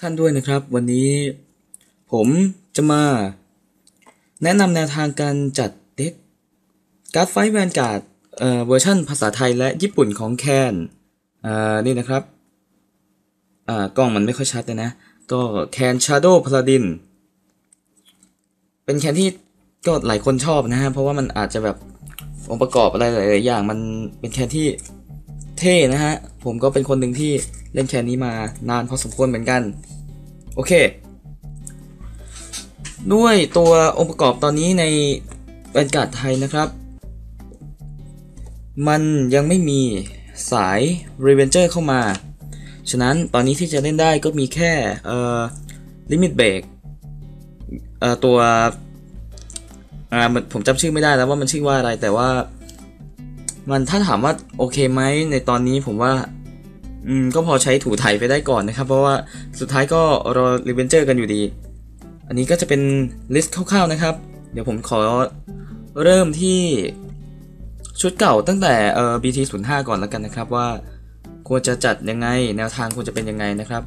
ท่านด้วยนะครับ วันนี้ผมจะมา แนะนำแนวทางการจัดเด็กการ์ดไฟแวนการ์ดเอ่อเวอร์ชันภาษาไทยและญี่ปุ่นของแคนอ่านี่นะครับอ่ากล้องมันไม่ค่อยชัดเลยนะ ก็แคนชาร์โดพลาดินเป็นแคนที่ก็หลายคนชอบนะฮะ เพราะว่ามันอาจจะแบบองค์ประกอบอะไรหลาย ๆ อย่าง มันเป็นแคนที่ เท่นะฮะ ผมก็เป็นคนหนึ่งที่เล่นแคนนี้มานานพอสมควรเหมือนกัน โอเค ด้วยตัวองค์ประกอบตอนนี้ในบรรยากาศไทยนะครับ มันยังไม่มีสาย Revenger เข้ามา ฉะนั้นตอนนี้ที่จะเล่นได้ก็มีแค่เอ่อ Limit Break เอ่อตัวอ่าผมจำชื่อไม่ได้แล้วว่ามันชื่อว่าอะไรแต่ว่า มันถ้าถามว่าโอเคไหมในตอนนี้ผมว่า อืมก็พอใช้ถูไถไปได้ก่อนนะครับ เพราะว่าสุดท้ายก็รอรีเวนเจอร์กันอยู่ดี อันนี้ก็จะเป็นลิสต์คร่าวๆนะครับ เดี๋ยวผมขอเริ่มที่ชุดเก่าตั้งแต่เอ่อ BT 0 5 ก่อนแล้วกันนะครับว่าควรจะจัดยังไง แนวทางควรจะเป็นยังไงนะครับ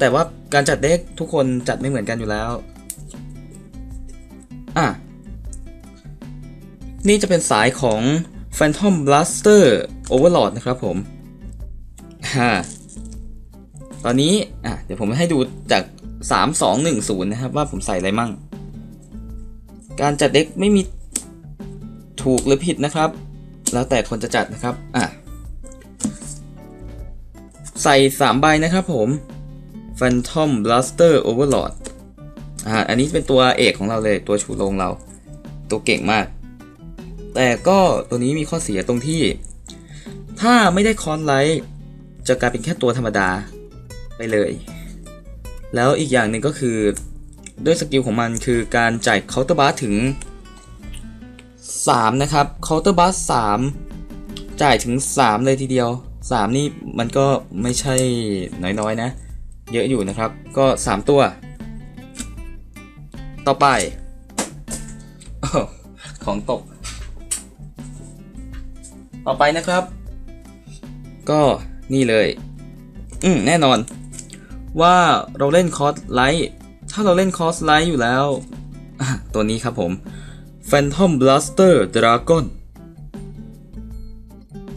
แต่ว่าการจัดเด็กทุกคนจัดไม่เหมือนกันอยู่แล้วอะนี่จะเป็นสายของ Phantom Blaster Overlord นะครับผมฮ่าตอนนี้อะเดี๋ยวผมให้ดูจาก 3 2 1 0 นะครับ ว่าผมใส่อะไรมั่ง การจัดเด็กไม่มีถูกหรือผิดนะครับ แล้วแต่คนจะจัดนะครับอะใส่ 3 ใบนะครับผม Phantom Blaster Overlord อ่าอันนี้เป็นตัวเอกของเราเลยตัวชูโรงเรา ตัวเก่งมาก แต่ก็ตัวนี้มีข้อเสียตรงที่ ถ้าไม่ได้คอนไลท์จะกลายเป็นแค่ตัวธรรมดาไปเลย แล้วอีกอย่างหนึ่งก็คือด้วยสกิลของมันคือการจ่ายเคาน์เตอร์บัสถึง 3 นะครับเคาน์เตอร์บัส3จ่ายถึง 3 เลยทีเดียว 3 นี่มันก็ไม่ใช่น้อยๆนะ เยอะอยู่นะครับก็ 3 ตัว ต่อไปอของตก ต่อไปนะครับ ก็นี่เลย อืมแน่นอน ว่าเราเล่นคอร์สไลท์ถ้าเราเล่นคอร์สไลท์อยู่แล้ว ตัวนี้ครับผม Phantom Blaster Dragon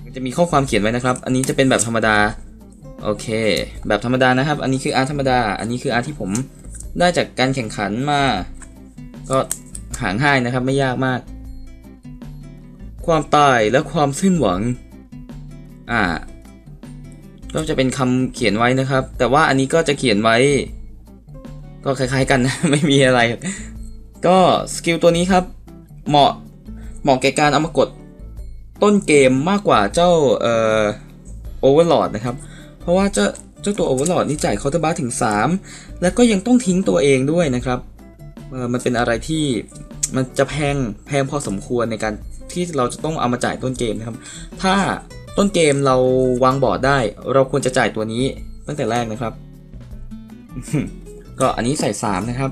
มันจะมีข้อความเขียนไว้นะครับ อันนี้จะเป็นแบบธรรมดา โอเค แบบธรรมดานะครับ อันนี้คืออาร์ธรรมดา อันนี้คืออาร์ที่ผมได้จากการแข่งขันมา ก็หางง่ายนะครับ ไม่ยากมาก ความตายและความสิ้นหวัง อ่า ก็จะเป็นคำเขียนไว้นะครับ แต่ว่าอันนี้ก็จะเขียนไว้ ก็คล้ายๆกันนะ ไม่มีอะไร ก็สกิลตัวนี้ครับ เหมาะ เหมาะแก่การเอามากดต้นเกมมากกว่าเจ้า เอ่อโอเวอร์ลอดนะครับ เพราะว่าเจ้าเจ้าตัวโอเวอร์ลอดนี่จ่ายเคาน์เตอร์บาร์ถึง 3 แล้วก็ยังต้องทิ้งตัวเองด้วยนะครับเออมันเป็นอะไรที่มันจะแพงแพงพอสมควรในการ ที่เราจะต้องเอามาจ่ายต้นเกมนะครับ ถ้าต้นเกมเราวางบอร์ดได้ เราควรจะจ่ายตัวนี้ตั้งแต่แรกนะครับ ก็อันนี้ใส่ 3 นะครับ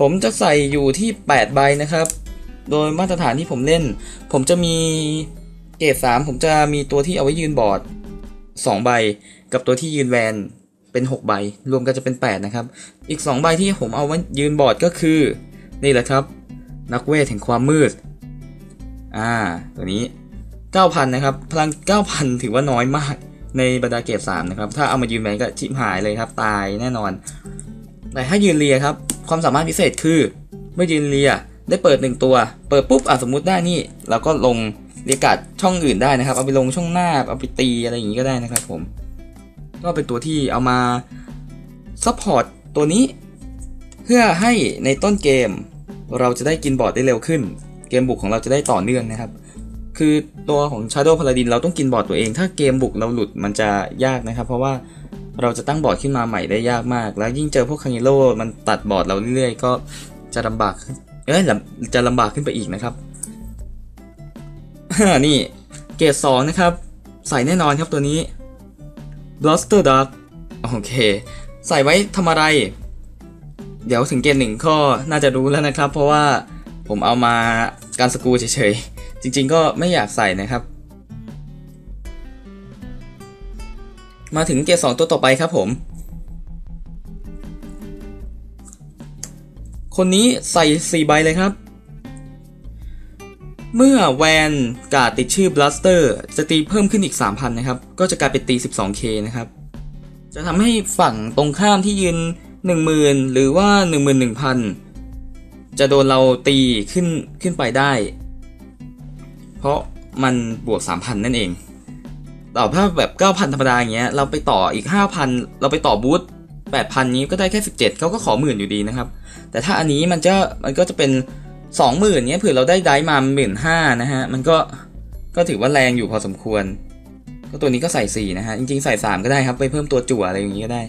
ผมจะใส่อยู่ที่ 8 ใบนะครับ โดยมาตรฐานที่ผมเล่น ผมจะมีเกรด3ผมจะมีตัวที่เอาไว้ยืนบอร์ด 2 ใบ กับตัวที่ยืนแวนเป็น 6 ใบ รวมกันจะเป็น 8 นะครับ อีก 2 ใบที่ผมเอาไว้ยืนบอร์ดก็คือ นี่แหละครับ นักเวทแห่งความมืด อ่า ตัวนี้ 9,000 นะครับ พลัง 9,000 ถือว่าน้อยมากในบรรดาเกรด3นะครับ ถ้าเอามายืนแวนก็ชิบหายเลยครับ ตายแน่นอน แต่ถ้ายืนเรียครับ ความสามารถพิเศษคือ เมื่อยืนเรียได้เปิด 1 ตัว เปิดปุ๊บอะสมมุติได้นี่เราก็ลงเรียกกาดช่องอื่นได้นะครับ เอาไปลงช่องหน้า เอาไปตีอะไรอย่างนี้ก็ได้นะครับผม ก็เป็นตัวที่เอามาซัพพอร์ตตัวนี้ เพื่อให้ในต้นเกม เราจะได้กินบอร์ดได้เร็วขึ้น เกมบุกของเราจะได้ต่อเนื่องนะครับ คือตัวของ Shadow Paladin เราต้องกินบอร์ดตัวเอง ถ้าเกมบุกเราหลุดมันจะยากนะครับ เพราะว่าเราจะตั้งบอร์ดขึ้นมาใหม่ได้ยากมาก แล้วยิ่งเจอพวกคัง i โ o มันตัดบอร์ดเราเรื่อยๆ ก็จะลำบากเอ้ยจะลำบากขึ้นไปอีกนะครับนี่เกรด2นะครับ ใส่แน่นอนครับตัวนี้ Blaster Dark โอเค ใส่ไว้ทำอะไร เดี๋ยวถึงเกมหนึ่งก็น่าจะรู้แล้วนะครับ เพราะว่า ผมเอามาการสกูเฉยๆ จริงๆก็ไม่อยากใส่นะครับ มาถึงเกีสองตัวต่อไปครับผม คนนี้ใส่4ใบเลยครับเมื่อแวนกาดติดชื่อบลัสเตอร์จะตีเพิ่มขึ้นอีก 3,000 นะครับ ก็จะกลายเป็นตี 12k นะครับ จะทำให้ฝั่งตรงข้ามที่ยืน 10,000 หรือว่า 11,000 จะโดนเราตีขึ้นขึ้นไปได้ เพราะมันบวก 3,000 นั่นเองต่อถ้าแบบ 9,000 ธรรมดาอย่างเงี้ยเราไปต่ออีก 5,000 เราไปต่อบูท8,000 นี้ก็ได้แค่ 17เขาก็ขอหมื่นอยู่ดีนะครับ แต่ถ้าอันนี้มันจะมันก็จะเป็น 20,000เนี้ยเผื่อเราได้ได้มาหมื่นห้านะฮะ มันก็ก็ถือว่าแรงอยู่พอสมควร ก็ตัวนี้ก็ใส่ 4 นะฮะ จริงๆ ใส่ 3 ก็ได้ครับ ไปเพิ่มตัวจั่วอะไรอย่างงี้ก็ได้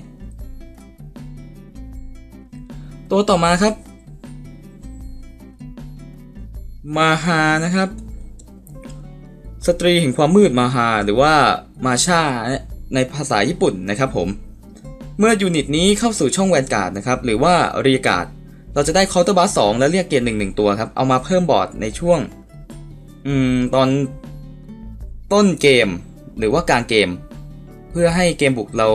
ตัวต่อมาครับ มาฮานะครับ สตรีแห่งความมืดมาฮาหรือว่ามาชาในภาษาญี่ปุ่นนะครับผม เมื่อยูนิตนี้เข้าสู่ช่องแวนการ์ดนะครับ หรือว่าเรียการ์ดเราจะได้เคาน์เตอร์บัสสองและเรียกเกียร์หนึ่งหนึ่งตัวครับ เอามาเพิ่มบอร์ดในช่วง อืม ตอนต้นเกม หรือว่ากลางเกม เพื่อให้เกมบุกเรา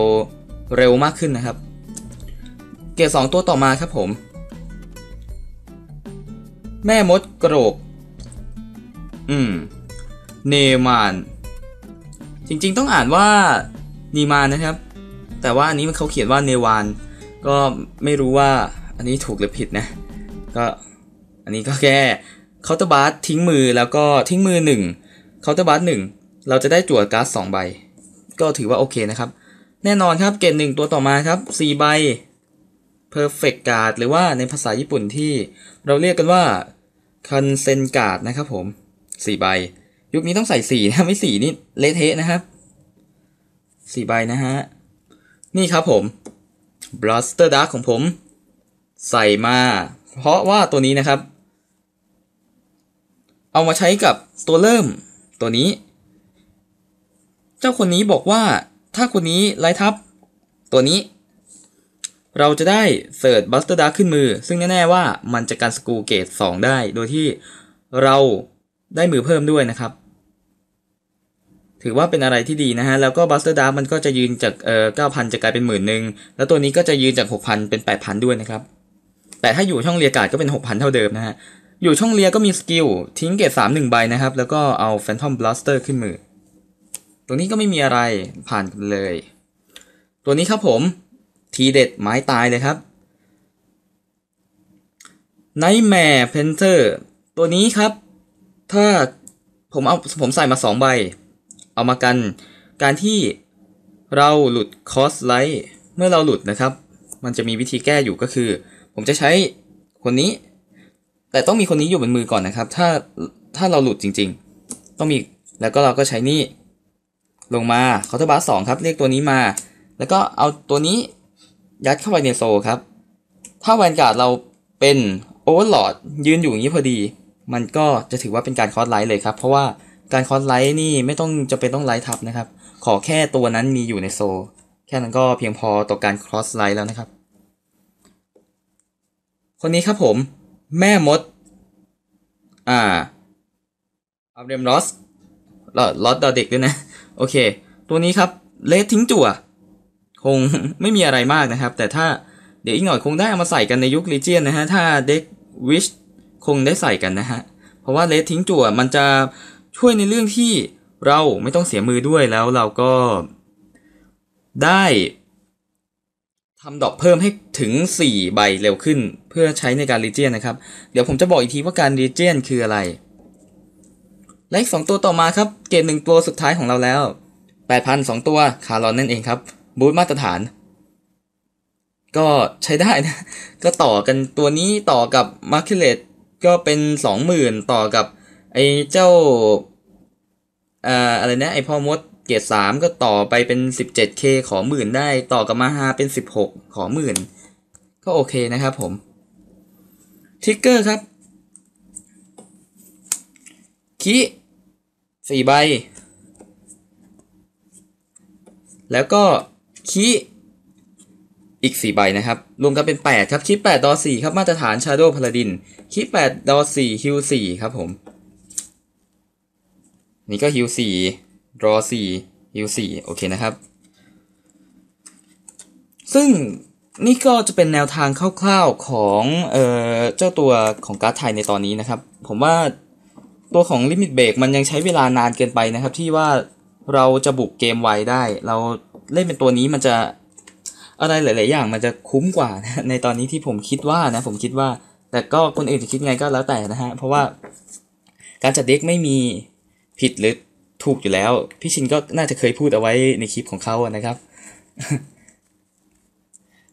เร็วมากขึ้นนะครับ เกียร์สองตัวต่อมาครับผม แม่มดกระโกอืม เนมาน จริงๆต้องอ่านว่านีมานนะครับ แต่ว่าอันนี้มันเขาเขียนว่าเนวาน ก็ไม่รู้ว่าอันนี้ถูกหรือผิดนะ ก็อันนี้ก็แค่เคาน์เตอร์บัสทิ้งมือแล้วก็ทิ้งมือหนึ่งเคาน์เตอร์บัสหนึ่งเราจะได้จั่วการ์ดสองใบ ก็ถือว่าโอเคนะครับ แน่นอนครับเกณฑ์หนึ่งตัวต่อมาครับสี่ใบ perfect card หรือว่าในภาษาญี่ปุ่นที่เราเรียกกันว่า consent card นะครับผมสี่ใบ ยุคนี้ต้องใส่สี่นะไม่สี่นี่เละเทะนะครับสี่ใบนะฮะ นี่ครับผม blaster dark ของผม ใส่มา เพราะว่าตัวนี้นะครับ เอามาใช้กับตัวเริ่มตัวนี้ เจ้าคนนี้บอกว่าถ้าคนนี้ไล่ทับตัวนี้ เราจะได้เสิร์ชบัสเตอร์ดาร์ขึ้นมือ ซึ่งแน่ ๆ ว่ามันจะการสกูเกต2ได้ โดยที่เราได้มือเพิ่มด้วยนะครับ ถือว่าเป็นอะไรที่ดีนะฮะ แล้วก็บัสเตอร์ดาร์มันก็จะยืนจากเอ่อ9,000จะกลายเป็นหมื่นหนึ่งแล้วตัวนี้ก็จะยืนจาก 6,000 เป็น 8,000 ด้วยนะครับ แต่ถ้าอยู่ช่องเรียกาดก็เป็น 6,000 เท่าเดิมนะฮะ อยู่ช่องเรียก็มีสกิลทิ้งเกต3 1ใบนะครับ แล้วก็เอาแฟนทอมบลัสเตอร์ขึ้นมือ ตัวนี้ก็ไม่มีอะไรผ่านเลย ตัวนี้ครับผม ทีเด็ดไม้ตายเลยครับ Nightmare Painter ตัวนี้ครับ ถ้าผมเอาผมใส่มาสองใบ เอามากัน การที่เราหลุดคอสไลท์เมื่อเราหลุดนะครับ มันจะมีวิธีแก้อยู่ก็คือ ผมจะใช้คนนี้ แต่ต้องมีคนนี้อยู่บนมือก่อนนะครับ ถ้าถ้าเราหลุดจริง ๆ ต้องมีแล้วก็เราก็ใช้นี่ลงมาเคาน์เตอร์บาร์สองครับเรียกตัวนี้มา แล้วก็เอาตัวนี้ ยัดเข้าไปในโซครับ ถ้าแวนการ์ดเราเป็นโอเวอร์ลอดยืนอยู่อย่างนี้พอดี มันก็จะถือว่าเป็นการคอสไลท์เลยครับ เพราะว่าการคอสไลท์นี่ไม่ต้องจะเป็นต้องไลท์ทับนะครับ ขอแค่ตัวนั้นมีอยู่ในโซ แค่นั้นก็เพียงพอต่อการคอสไลท์แล้วนะครับ คนนี้ครับผมแม่มด อ่าอับเรมลอสลอสดอเด็กด้วยนะ โอเค ตัวนี้ครับเลสทิ้งจั่ว คงไม่มีอะไรมากนะครับ แต่ถ้าเดี๋ยวอีกหน่อยคงได้เอามาใส่กันในยุคลีเจียนนะฮะ ถ้าเด็กวิชคงได้ใส่กันนะฮะ เพราะว่าเลสทิ้งจั่วมันจะช่วยในเรื่องที่เราไม่ต้องเสียมือด้วยแล้วเราก็ได้ทำดอกเพิ่มให้ถึง 4 ใบเร็วขึ้น เพื่อใช้ในการรีเจียนนะครับ เดี๋ยวผมจะบอกอีกทีว่าการรีเจียนคืออะไร และอีกสองตัวต่อมาครับ เกณฑ์หนึ่งตัวสุดท้ายของเราแล้ว 8,000สองตัวคาร์ลอนนั่นเองครับ บูทมาตรฐาน ก็ใช้ได้นะ ก็ต่อกันตัวนี้ต่อกับมาร์คิเลตก็เป็น20,000ต่อกับไอ้เจ้าอ่าอะไรนะไอ้พ่อมดเกียรติสามก็ต่อไปเป็น 17k ขอหมื่นได้ต่อกับมาฮาเป็น 16 ขอหมื่น ก็โอเคนะครับผมทิกเกอร์ครับคีสี่ใบ แล้วก็ คีอีกสี่ใบนะครับ รวมกันเป็นแปดครับคีแปดอสี่ครับ มาตรฐาน Shadow Paladin คีแปดอสี่ฮิวสี่ครับผม นี่ก็ฮิวสี่รอสี่ฮิวสี่โอเคนะครับ ซึ่งนี่ก็จะเป็นแนวทางคร่าวๆของเอ่อเจ้าตัวของการ์ดไทยในตอนนี้นะครับ ผมว่าตัวของลิมิตเบรกมันยังใช้เวลานานเกินไปนะครับ ที่ว่าเราจะบุกเกมไวได้ เรา เล่นเป็นตัวนี้มันจะอะไรหลาย ๆ อย่างมันจะคุ้มกว่านะในตอนนี้ที่ผมคิดว่านะ ผมคิดว่า แต่ก็คนอื่นจะคิดไงก็แล้วแต่นะฮะ เพราะว่าการจัดเด็กไม่มีผิดหรือถูกอยู่แล้ว พี่ชินก็น่าจะเคยพูดเอาไว้ในคลิปของเขานะครับ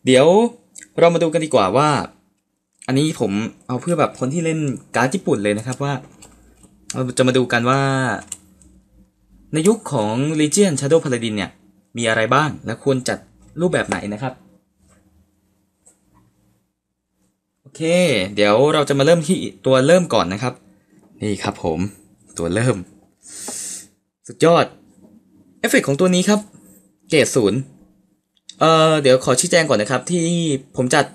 เดี๋ยวเรามาดูกันดีกว่าว่า อันนี้ผมเอาเพื่อแบบคนที่เล่นการ์ดญี่ปุ่นเลยนะครับว่าเราจะมาดูกันว่า ในยุคของ Legion Shadow Paladin เนี่ย มีอะไรบ้างและควรจัดรูปแบบไหนนะครับ โอเค เดี๋ยวเราจะมาเริ่มที่ตัวเริ่มก่อนนะครับ นี่ครับผม ตัวเริ่ม สุดยอด เอฟเฟกของตัวนี้ครับ เกรดศูนย์เอ่อเดี๋ยวขอชี้แจงก่อนนะครับ ที่ผมจัด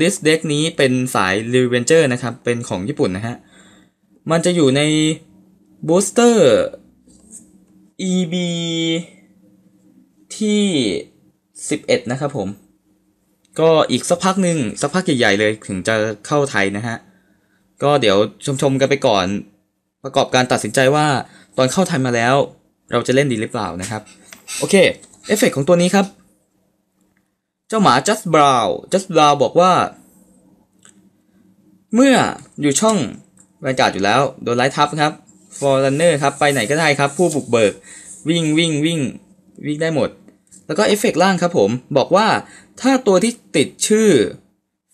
list deck นี้เป็นสาย Revenger นะครับ เป็นของญี่ปุ่นนะฮะ มันจะอยู่ใน booster EB ที่ 11 นะครับผม ก็อีกสักพักหนึ่งสักพักใหญ่ๆเลยถึงจะเข้าไทยนะฮะ ก็เดี๋ยวชมๆกันไปก่อน ประกอบการตัดสินใจว่าตอนเข้าไทยมาแล้ว เราจะเล่นดีหรือเปล่านะครับ โอเค เอฟเฟกของตัวนี้ครับ เจ้าหมา Just Brown Just Brown บอกว่า เมื่ออยู่ช่องบรรยากาศอยู่แล้ว โดนไล่ทับครับ Forerunner ครับ ไปไหนก็ได้ครับ ผู้บุกเบิก วิ่งวิ่งวิ่ง วิ่งได้หมด แล้วก็เอฟเฟกล่างครับผม บอกว่าถ้าตัวที่ติดชื่อ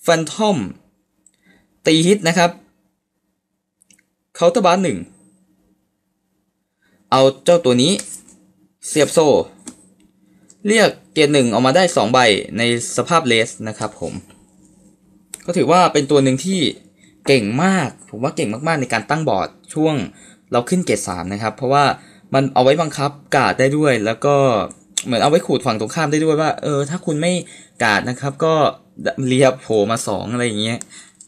Phantom ตีฮิตนะครับเคาน์เตอร์บาร์หนึ่งเอาเจ้าตัวนี้ เสียบโซ่ เรียกเกียร์หนึ่งออกมาได้ 2 ใบในสภาพเลสนะครับผม ก็ถือว่าเป็นตัวหนึ่งที่เก่งมาก ผมว่าเก่งมากๆในการตั้งบอร์ดช่วงเราขึ้นเกรดสามนะครับ เพราะว่า มันเอาไว้บังคับกาดได้ด้วย แล้วก็เหมือนเอาไว้ขูดฝั่งตรงข้ามได้ด้วยว่า เออ ถ้าคุณไม่กาดนะครับ ก็เรียบโผล่มาสองอะไรอย่างเงี้ย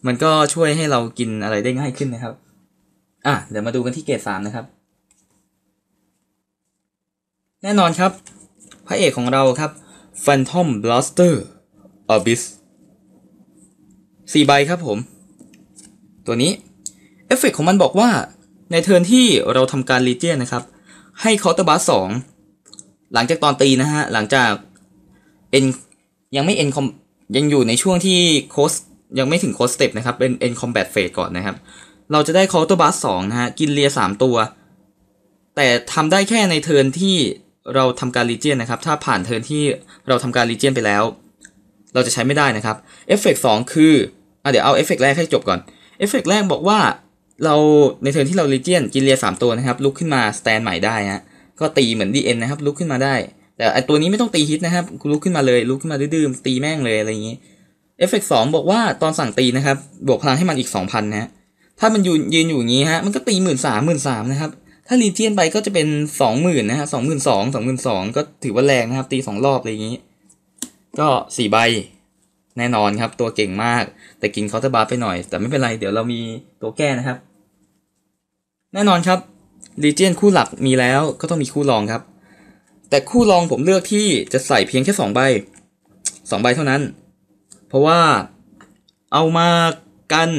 มันก็ช่วยให้เรากินอะไรได้ง่ายขึ้นนะครับ อะเดี๋ยวมาดูกันที่เกรดสามนะครับ แน่นอนครับ พระเอกของเราครับ Phantom Blaster Abyss สี่ใบครับผม ตัวนี้ เอฟเฟกของมันบอกว่า ในเทิร์นที่เราทำการรีเจียนนะครับ ให้เคาน์เตอร์บัสสองหลังจากตอนตีนะฮะ หลังจากเอ็นยังไม่เอ็นคอมยังอยู่ในช่วงที่โคสยังไม่ถึงโคสสเต็ปนะครับ เป็นเอ็นคอมแบทเฟสก่อนนะครับ เราจะได้เคาน์เตอร์บัสสองนะฮะ กินเลียสามตัว แต่ทำได้แค่ในเทิร์นที่เราทำการรีเจียนนะครับ ถ้าผ่านเทิร์นที่เราทำการรีเจียนไปแล้ว เราจะใช้ไม่ได้นะครับเอฟเฟกสองคืออะเดี๋ยวเอาเอฟเฟกแรกให้จบก่อนเอฟเฟกแรกบอกว่า เราในเทิร์นที่เรารีเจียนกินเลียสามตัวนะครับลุกขึ้นมาสแตนใหม่ได้ฮะก็ตีเหมือน DN นนะครับลุกขึ้นมาได้ แต่ไอตัวนี้ไม่ต้องตีฮิตนะครับลุกขึ้นมาเลยลุกขึ้นมาดื้อๆตีแม่งเลยอะไรอย่างนี้เอฟเฟกสองบอกว่าตอนสั่งตีนะครับบวกพลังให้มันอีกสองพันนะฮะถ้ามันยืนยืนอยู่อย่างนี้ฮะมันก็ตีหมื่นสามหมื่นสามนะครับถ้ารีเจียนไปก็จะเป็นสองหมื่นนะฮะสองหมื่นสองสองหมื่นสองก็ถือว่าแรงนะครับ ตีสองรอบอะไรอย่างนี้ ก็สี่ใบแน่นอนครับ ตัวเก่งมาก แต่กินเคาน์เตอร์บาร์ไปหน่อย แต่ไม่เป็นไร เดี๋ยวเรามีตัวแก้นะครับ แน่นอนครับรีเจียนคู่หลักมีแล้วก็ต้องมีคู่รองครับ แต่คู่รองผมเลือกที่จะใส่เพียงแค่สองใบสองใบเท่านั้น เพราะว่าเอามากัน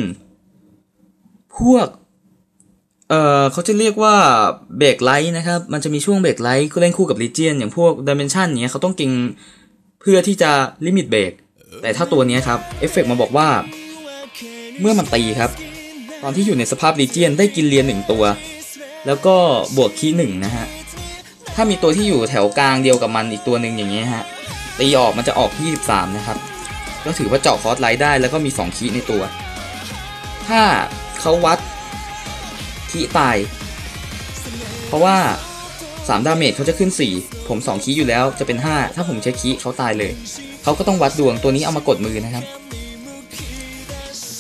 พวก เอ่อเขาจะเรียกว่าเบรกไลท์นะครับ มันจะมีช่วงเบรกไลท์ก็เล่นคู่กับลีเจียนอย่างพวกดิเมนชันเนี้ยเขาต้องเก่งเพื่อที่จะลิมิตเบรกแต่ถ้าตัวนี้ครับเอฟเฟกมาบอกว่า เมื่อมันตีครับ อนที่อยู่ในสภาพลีเจียนได้กินเรียนหนึ่งตัว แล้วก็บวกคีหนึ่งนะฮะ ถ้ามีตัวที่อยู่แถวกลางเดียวกับมันอีกตัวหนึ่งอย่างเงี้ยฮะ ตีออกมันจะออก 23 นะครับ ก็ถือว่าเจาะคอร์สไลท์ได้แล้วก็มี 2 คีในตัว ถ้าเขาวัดคีตาย เพราะว่า 3 ดาเมจเขาจะขึ้น 4 ผม 2 คีอยู่แล้วจะเป็น 5 ถ้าผมใช้คีเขาตายเลย เขาก็ต้องวัดดวงตัวนี้เอามากดมือนะครับ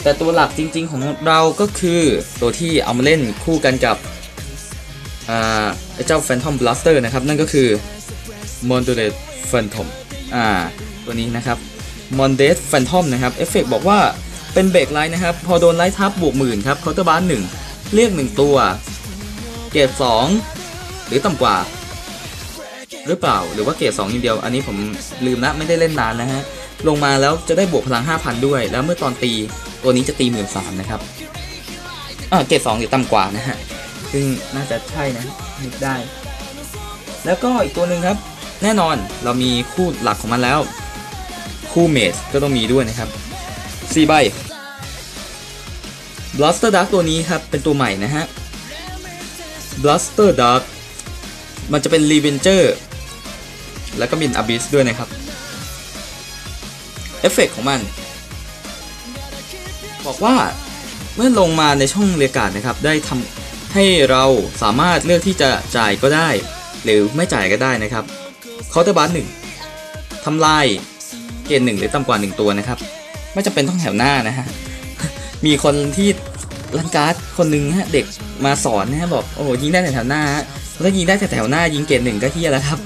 แต่ตัวหลักจริง ๆ ของเราก็คือตัวที่เอามาเล่นคู่กันกับอ่าไอ้เจ้า Phantom Blaster นะครับ นั่นก็คือ m o n d e t Phantom อ่าตัวนี้นะครับ m o n d e t Phantom นะครับเอฟเฟกบอกว่าเป็นเบรกไลท์นะครับ พอโดนไลท์ทับบวกหมื่นครับเคาน์เตอร์บาร์หนึ่งเรียกหนึ่งตัว เกรดสองหรือต่ำกว่า หรือเปล่าหรือว่าเกรดสองอย่างเดียว อันนี้ผมลืมละไม่ได้เล่นนานแล้วฮะลงมาแล้วจะได้บวกพลัง 5,000 ด้วย แล้วเมื่อตอนตี ตัวนี้จะตีหมื่นสามนะครับอ่าเกรดสองหรือต่ำกว่านะฮะซึ่งน่าจะใช่นะนึกได้ แล้วก็อีกตัวหนึ่งครับ แน่นอนเรามีคู่หลักของมันแล้ว คู่เมดก็ต้องมีด้วยนะครับสี่ใบ Blaster Dark ตัวนี้ครับ เป็นตัวใหม่นะฮะ Blaster Dark มันจะเป็น Revenger แล้วก็มี Abyss ด้วยนะครับ เอฟเฟกของมัน บอกว่าเมื่อลงมาในช่องเรียการนะครับ ได้ทำให้เราสามารถเลือกที่จะจ่ายก็ได้ หรือไม่จ่ายก็ได้นะครับเคาน์เตอร์บัสหนึ่งทำลายเกณฑ์หนึ่งหรือต่ำกว่าหนึ่งตัวนะครับ ไม่จำเป็นต้องแถวหน้านะฮะ มีคนที่รันการ์ดคนหนึ่งฮะเด็กมาสอนนะฮะบอกโอ้ยิงได้แต่แถวหน้าฮะถ้ายิงได้แต่แถวหน้ายิงเกณฑ์หนึ่งก็เฮียแล้วครับ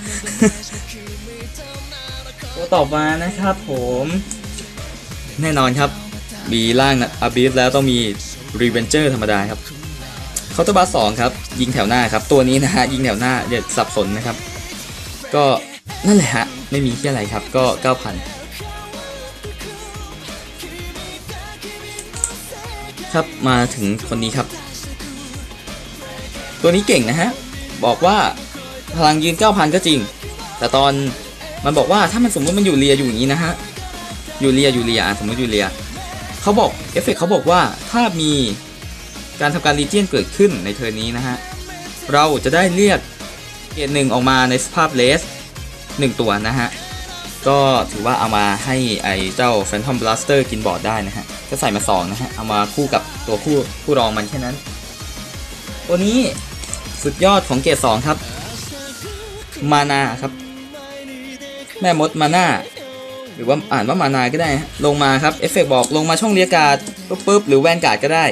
ตัวต่อมานะครับผม แน่นอนครับ มีร่างนะอาบิสแล้วต้องมีรีเวนเจอร์ธรรมดาครับเคาน์เตอร์บัสสองครับ ยิงแถวหน้าครับ ตัวนี้นะฮะ ยิงแถวหน้าอย่าสับสนนะครับ ก็นั่นแหละฮะ ไม่มีที่อะไรครับ ก็ 9,000 ครับมาถึงคนนี้ครับ ตัวนี้เก่งนะฮะ บอกว่าพลังยืน 9,000 ก็จริง แต่ตอนมันบอกว่าถ้ามันสมมติมันอยู่เรียอยู่อย่างนี้นะฮะ อยู่เรียอยู่เรียสมมติอยู่เรีย เขาบอกเอฟเฟกเขาบอกว่าถ้ามีการทำการรีเจียนเกิดขึ้นในเทอร์นี้นะฮะ เราจะได้เรียกเกรดหนึ่งออกมาในสภาพเลสหนึ่งตัวนะฮะ ก็ถือว่าเอามาให้ไอ้เจ้า Phantom Blaster กินบอร์ดได้นะฮะ ก็ใส่มา2นะฮะ เอามาคู่กับตัวคู่คู่รองมันแค่นั้น ตัวนี้สุดยอดของเกรด2ครับ มานาครับ แม่มดมานา รือว่าอ่านว่ามานาก็ได้ฮะลงมาครับเอฟเฟกบอกลงมาช่องเรียกการ์ดปุ๊บปุ๊บหรือแวนการ์ดก็ได้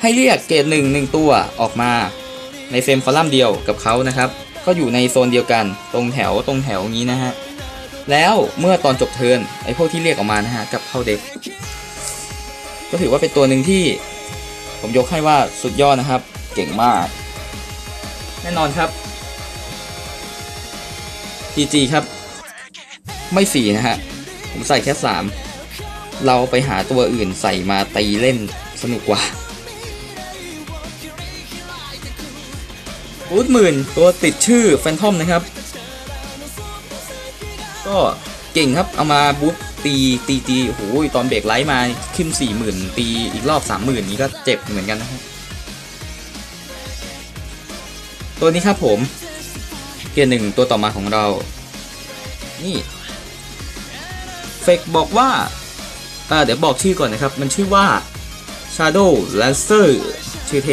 ให้เรียกเกรดหนึ่งหนึ่งตัวออกมาในเฟรมคอลัมน์เดียวกับเขานะครับ ก็อยู่ในโซนเดียวกันตรงแถวตรงแถวนี้นะฮะแล้วเมื่อตอนจบเทิร์นไอพวกที่เรียกออกมานะฮะกับเข้าเด็ก ก็ถือว่าเป็นตัวหนึ่งที่ผมยกให้ว่าสุดยอดนะครับ เก่งมาก แน่นอนครับ GG ครับ ไม่สี่นะฮะ ผมใส่แค่สามเราไปหาตัวอื่นใส่มาตีเล่นสนุกกว่าบูทหมื่นตัวติดชื่อแฟนทอมนะครับ ก็เก่งครับ เอามาบูทตีตีตีโอ้โหตอนเบรกไลท์มาขึ้นสี่หมื่นตีอีกรอบสามหมื่นนี้ก็เจ็บเหมือนกันนะครับตัวนี้ครับผม เกียร์หนึ่งตัวต่อมาของเรา นี่ เฟกบอกว่าเดี๋ยวบอกชื่อก่อนนะครับ มันชื่อว่า Shadow Lancer ชื่อเท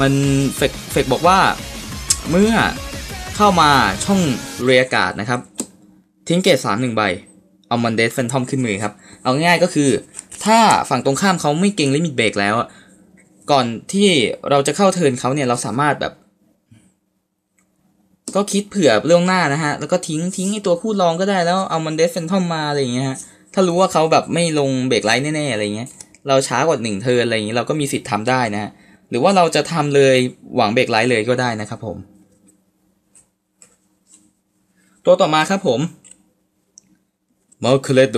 มันเฟกเฟกบอกว่าเมื่อเข้ามาช่องเรียกาดนะครับ ทิ้งเกตสามหนึ่งใบ เอามันเดสแฟนทอมขึ้นมือครับ เอาง่ายๆก็คือ ถ้าฝั่งตรงข้ามเขาไม่เก่งลิมิตเบรกแล้ว ก่อนที่เราจะเข้าเทินเขาเนี่ย เราสามารถแบบ ก็คิดเผื่อเรื่องหน้านะฮะ แล้วก็ทิ้งทิ้งไอตัวคู่รองก็ได้แล้วเอามันเดสแฟนทอมมาอะไรอย่างเงี้ยฮะถ้ารู้ว่าเขาแบบไม่ลงเบรกไลท์แน่ๆอะไรเงี้ยเราช้ากว่าหนึ่งเทิร์นอะไรอย่างเงี้ยเราก็มีสิทธิ์ทำได้นะฮะหรือว่าเราจะทำเลยหวังเบรกไลท์เลยก็ได้นะครับผม ตัวต่อมาครับผมมอร์คูเลโด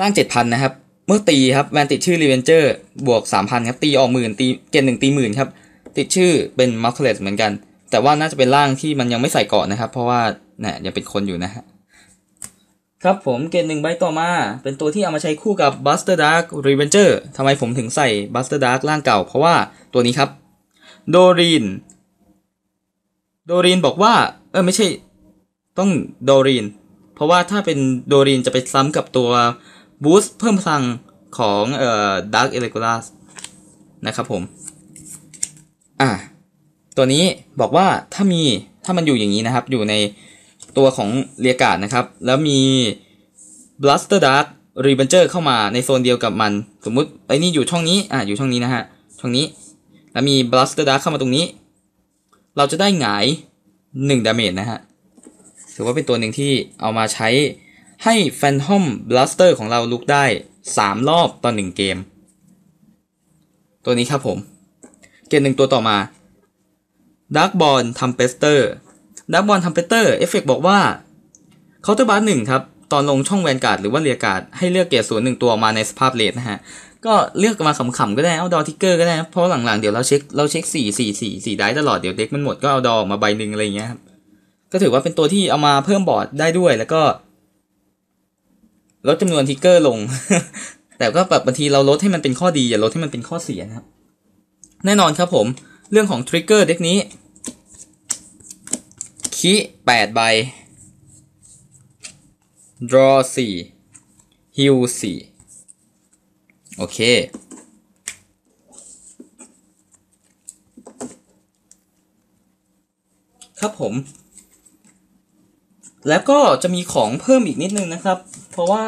ร่างเจ็ดพันนะครับ เมื่อตีครับแวนติดชื่อรีเวนเจอร์บวกสามพันครับตีออกหมื่นตีเกณฑ์หนึ่งตีหมื่นครับติดชื่อเป็นมอร์คเลตเหมือนกัน แต่ว่าน่าจะเป็นร่างที่มันยังไม่ใส่เกาะนะครับ เพราะว่าเนี่ยยังเป็นคนอยู่นะฮะครับผมเกณฑ์หนึ่งใบต่อมา เป็นตัวที่เอามาใช้คู่กับ Buster Dark Revenger ทำไมผมถึงใส่ Buster Dark ร่างเก่า เพราะว่าตัวนี้ครับ โดรีน โดรีนบอกว่า เออไม่ใช่ ต้องโดรีน เพราะว่าถ้าเป็นโดรีนจะไปซ้ำกับตัวบูสต์เพิ่มพลังของเอ่อ Dark e l e g o l a s นะครับผม อะ ตัวนี้บอกว่าถ้ามีถ้ามันอยู่อย่างนี้นะครับ อยู่ในตัวของเรียกาดนะครับ แล้วมี Blaster Dark Revenger เข้ามาในโซนเดียวกับมัน สมมุติไอ้นี่อยู่ช่องนี้อะอยู่ช่องนี้นะฮะช่องนี้ แล้วมี Blaster Dark เข้ามาตรงนี้ เราจะได้หงาย1 damage นะฮะถือว่าเป็นตัวหนึ่งที่เอามาใช้ให้ Phantom Blaster ของเราลุกได้ 3 รอบต่อ1เกม ตัวนี้ครับผม เกมหนึ่งตัวต่อมา Dark Ball ทำเปสเตอร์ดับบอลทำเปสเตอร์เอฟเฟกบอกว่าเคาน์เตอร์บาร์หนึ่งครับ ตอนลงช่องแวนการ์ดหรือว่าเรียการ์ดให้เลือกเกรดศูนย์หนึ่งตัวมาในสภาพเลทนะฮะ ก็เลือกมาขำๆก็ได้ เอาดอทิกเกอร์ก็ได้เพราะหลังๆเดี๋ยวเราเช็คเราเช็คสี่สี่สี่สี่ได้ตลอดเดี๋ยวเด็กมันหมดก็เอาดอออกมาใบหนึ่งอะไรอย่างเงี้ยครับก็ถือว่าเป็นตัวที่เอามาเพิ่มบอร์ดได้ด้วยแล้วก็ลดจำนวนทิกเกอร์ลง แต่ก็แบบบางทีเราลดให้มันเป็นข้อดีอย่าลดให้มันเป็นข้อเสียนะครับ แน่นอนครับผม เรื่องของทริกเกอร์เด็กนี้คีแปดใบ draw สี่ heal สี่โอเค ครับผม แล้วก็จะมีของเพิ่มอีกนิดนึงนะครับ เพราะว่า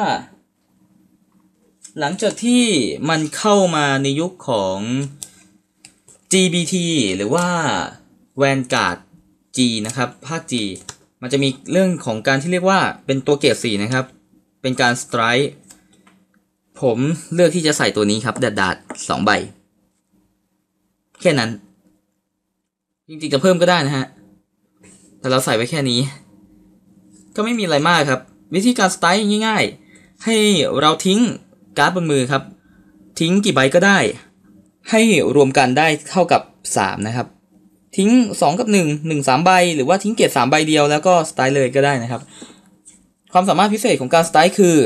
หลังจากที่มันเข้ามาในยุคของ GBT หรือว่า Vanguard G นะครับ ภาค G มันจะมีเรื่องของการที่เรียกว่าเป็นตัวเกรดสีนะครับ เป็นการสไตร์ผมเลือกที่จะใส่ตัวนี้ครับดาดดาดสองใบ แค่นั้น จริงๆจะเพิ่มก็ได้นะฮะ แต่เราใส่ไว้แค่นี้ ก็ไม่มีอะไรมากครับ วิธีการสไตล์ง่าย ๆ ให้เราทิ้งการ์ดบนมือครับ ทิ้งกี่ใบก็ได้ ให้รวมกันได้เท่ากับ 3 นะครับ ทิ้ง 2 กับ 1 1 3 ใบ หรือว่าทิ้งเกียรติ3ใบเดียวแล้วก็สไตล์เลยก็ได้นะครับ ความสามารถพิเศษของการสไตล์คือ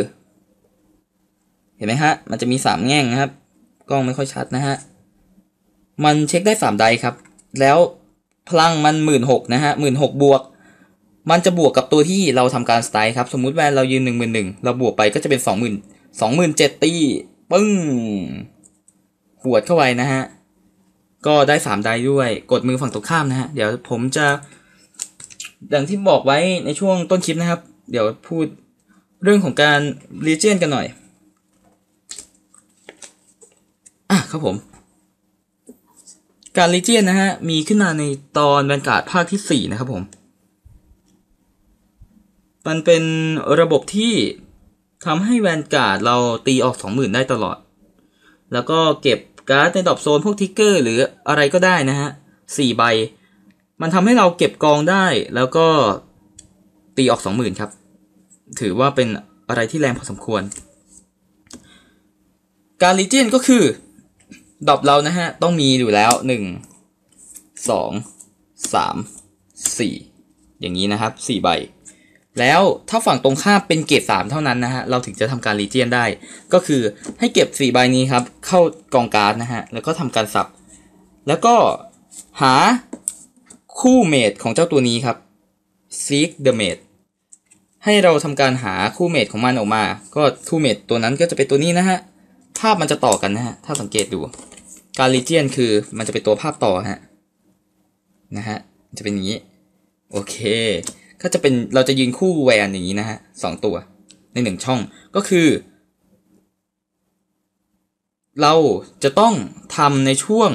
เห็นไหมฮะ มันจะมี 3 แง่งนะครับ กล้องไม่ค่อยชัดนะฮะ มันเช็คได้3ไดครับ แล้วพลังมัน 1 6ื่นนะฮะหมื่นหบวก มันจะบวกกับตัวที่เราทำการสไตล์ครับ สมมุติแวนเรายืน1 1 0 0 0เราบวกไปก็จะเป็น 20,000 27,000ตีปึ้ง หวดเข้าไปนะฮะ ก็ได้สามไดด้วย กดมือฝั่งตรงข้ามนะฮะ เดี๋ยวผมจะอย่างที่บอกไว้ในช่วงต้นคลิปนะครับ เดี๋ยวพูดเรื่องของการรีเจนกันหน่อย อะครับผม การรีเจนนะฮะ มีขึ้นมาในตอนบรรยากาศภาคที่สี่นะครับผม มันเป็นระบบที่ทำให้แวนการ์ดเราตีออกสองหมื่นได้ตลอด แล้วก็เก็บ การ์ดในดอปโซนพวกทิกเกอร์หรืออะไรก็ได้นะฮะสี่ใบ มันทำให้เราเก็บกองได้แล้วก็ตีออกสองหมื่นครับ ถือว่าเป็นอะไรที่แรงพอสมควร การลีเจนก็คือดอปเรานะฮะ ต้องมีอยู่แล้วหนึ่งสองสามสี่อย่างนี้นะครับสี่ใบ แล้วถ้าฝั่งตรงข้ามเป็นเกรดสามเท่านั้นนะฮะ เราถึงจะทำการรีเจียนได้ ก็คือให้เก็บสี่ใบนี้ครับ เข้ากองการ์ดนะฮะ แล้วก็ทำการสับ แล้วก็หาคู่เมดของเจ้าตัวนี้ครับ seek the mate ให้เราทำการหาคู่เมดของมันออกมา ก็คู่เมดตัวนั้นก็จะเป็นตัวนี้นะฮะ ภาพมันจะต่อกันนะฮะ ถ้าสังเกตดู การรีเจียนคือมันจะเป็นตัวภาพต่อฮะ นะฮะ จะเป็นอย่างนี้ โอเค ก็จะเป็นเราจะยืนคู่แวนอย่างนี้นะฮะสองตัวในหนึ่งช่องก็คือ เราจะต้องทำในช่วง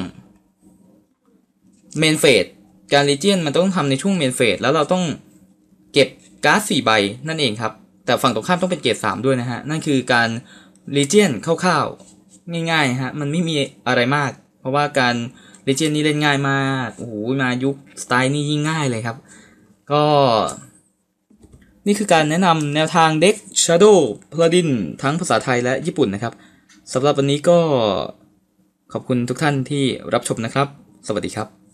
เมนเฟสการรีเจียนมันต้องทำในช่วงเมนเฟสแล้วเราต้องเก็บการ์ดสี่ใบนั่นเองครับ แต่ฝั่งตรงข้ามต้องเป็นเกรดสามด้วยนะฮะ นั่นคือการรีเจียนคร่าวๆ ง่ายๆฮะ มันไม่มีอะไรมาก เพราะว่าการรีเจียนนี่เล่นง่ายมาก โอ้โห มายุคสไตล์นี่ยิ่งง่ายเลยครับ ก็นี่คือการแนะนำแนวทางเด็ก Shadow Paladin ทั้งภาษาไทยและญี่ปุ่นนะครับสำหรับวันนี้ก็ขอบคุณทุกท่านที่รับชมนะครับ สวัสดีครับ